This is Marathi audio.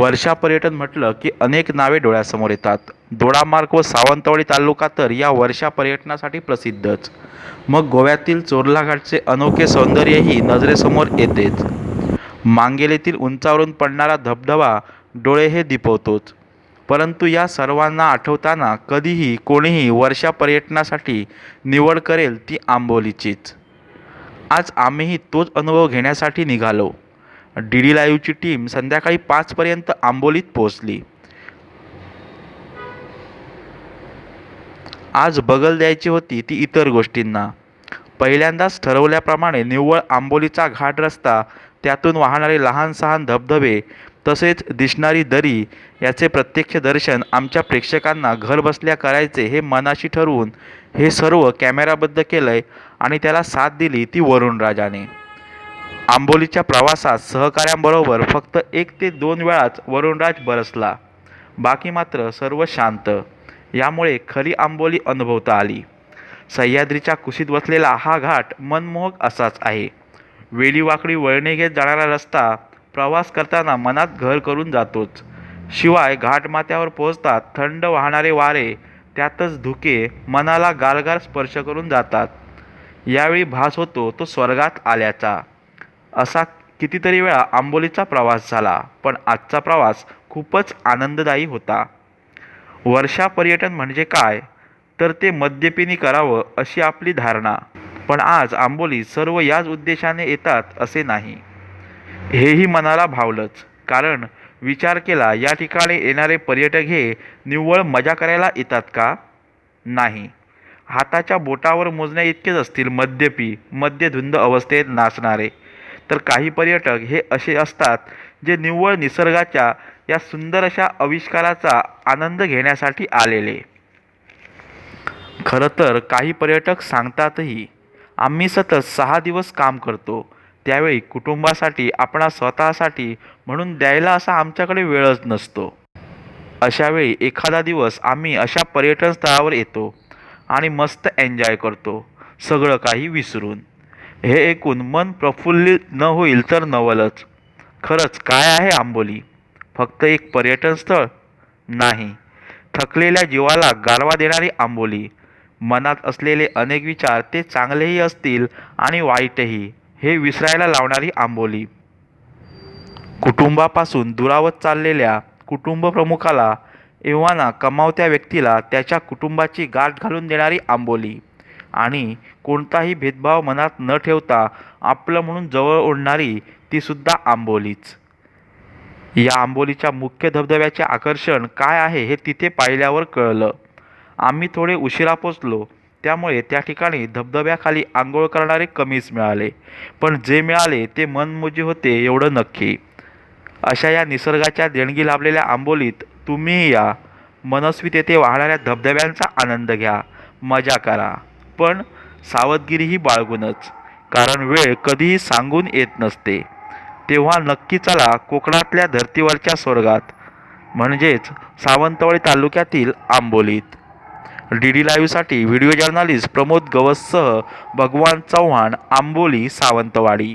वर्षा पर्यटन म्हटलं की अनेक नावे डोळ्यासमोर येतात. दोडामार्ग व सावंतवाडी तालुका तर या वर्षा पर्यटनासाठी प्रसिद्धच. मग गोव्यातील चोरला घाटचे अनोखे सौंदर्यही नजरेसमोर येतेच. मांगेलीतील उंचावरून पडणारा धबधबा डोळे हे दिपवतोच. परंतु या सर्वांना आठवताना कधीही कोणीही वर्षा पर्यटनासाठी निवड करेल ती आंबोलीचीच. आज आम्हीही तोच अनुभव घेण्यासाठी निघालो. डी डी लाईव्हची टीम संध्याकाळी पाचपर्यंत आंबोलीत पोहोचली. आज बगल द्यायची होती ती इतर गोष्टींना. पहिल्यांदाच ठरवल्याप्रमाणे निव्वळ आंबोलीचा घाट रस्ता त्यातून वाहणारे लहान सहान धबधबे तसेच दिसणारी दरी याचे प्रत्यक्ष दर्शन आमच्या प्रेक्षकांना घरबसल्या करायचे हे मनाशी ठरवून हे सर्व कॅमेराबद्ध केलंय आणि त्याला साथ दिली ती वरुणराजाने आंबोलीच्या प्रवासात सहकाऱ्यांबरोबर फक्त एक ते दोन वेळाच वरुणराज बरसला. बाकी मात्र सर्व शांत. यामुळे खरी आंबोली अनुभवता आली. सह्याद्रीच्या कुशीत वसलेला हा घाट मनमोहक असाच आहे. वेलीवाकडी वळणे घेत जाणारा रस्ता प्रवास करताना मनात घर करून जातोच. शिवाय घाटमाथ्यावर पोहोचतात थंड वाहणारे वारे त्यातच धुके मनाला गारगार स्पर्श करून जातात. यावेळी भास होतो तो स्वर्गात आल्याचा. असा कितीतरी वेळा आंबोलीचा प्रवास झाला पण आजचा प्रवास खूपच आनंददायी होता. वर्षा पर्यटन म्हणजे काय? तर ते मद्यपिनी करावं अशी आपली धारणा. पण आज आंबोली सर्व याच उद्देशाने येतात असे नाही. हेही मनाला भावलंच. कारण विचार केला या ठिकाणी येणारे पर्यटक हे निव्वळ मजा करायला येतात का? नाही. हाताच्या बोटावर मोजण्या इतकेच असतील मद्यपी मद्यधुंद अवस्थेत नाचणारे. तर काही पर्यटक हे असे असतात जे निव्वळ निसर्गाच्या या सुंदर अशा आविष्काराचा आनंद घेण्यासाठी आलेले. खरं तर काही पर्यटक सांगतातही आम्ही सतत सहा दिवस काम करतो. त्यावेळी कुटुंबासाठी आपणा स्वतःसाठी म्हणून द्यायला असा आमच्याकडे वेळच नसतो. अशावेळी एखादा दिवस आम्ही अशा पर्यटन स्थळावर येतो आणि मस्त एन्जॉय करतो. सगळं काही विसरून. हे ऐकून मन प्रफुल्लित न होईल तर नवलच. खरंच काय आहे आंबोली? फक्त एक पर्यटन स्थळ? नाही. थकलेल्या जीवाला गारवा देणारी आंबोली. मनात असलेले अनेक विचार ते चांगलेही असतील आणि वाईटही हे विसरायला लावणारी आंबोली. कुटुंबापासून दुरावत चाललेल्या कुटुंबप्रमुखाला एव्हाना कमावत्या व्यक्तीला त्याच्या कुटुंबाची गाठ घालून देणारी आंबोली. आणि कोणताही भेदभाव मनात न ठेवता आपलं म्हणून जवळ ओढणारी तीसुद्धा आंबोलीच. या आंबोलीच्या मुख्य धबधब्याचे आकर्षण काय आहे हे तिथे पाहिल्यावर कळलं. आम्ही थोडे उशिरा पोचलो त्यामुळे त्या ठिकाणी धबधब्याखाली आंघोळ करणारे कमीच मिळाले. पण जे मिळाले ते मनमोजी होते एवढं नक्की. अशा या निसर्गाच्या देणगी लाभलेल्या आंबोलीत तुम्हीही या. मनस्वी तेथे वाहणाऱ्या धबधब्यांचा आनंद घ्या. मजा करा. पण सावधगिरीही बाळगूनच. कारण वेळ कधीही सांगून येत नसते. तेव्हा नक्की चला कोकणातल्या धर्तीवरच्या स्वर्गात म्हणजेच सावंतवाडी तालुक्यातील आंबोलीत. डी डी लाईव्हसाठी व्हिडिओ जर्नालिस्ट प्रमोद गवससह भगवान चव्हाण आंबोली सावंतवाडी.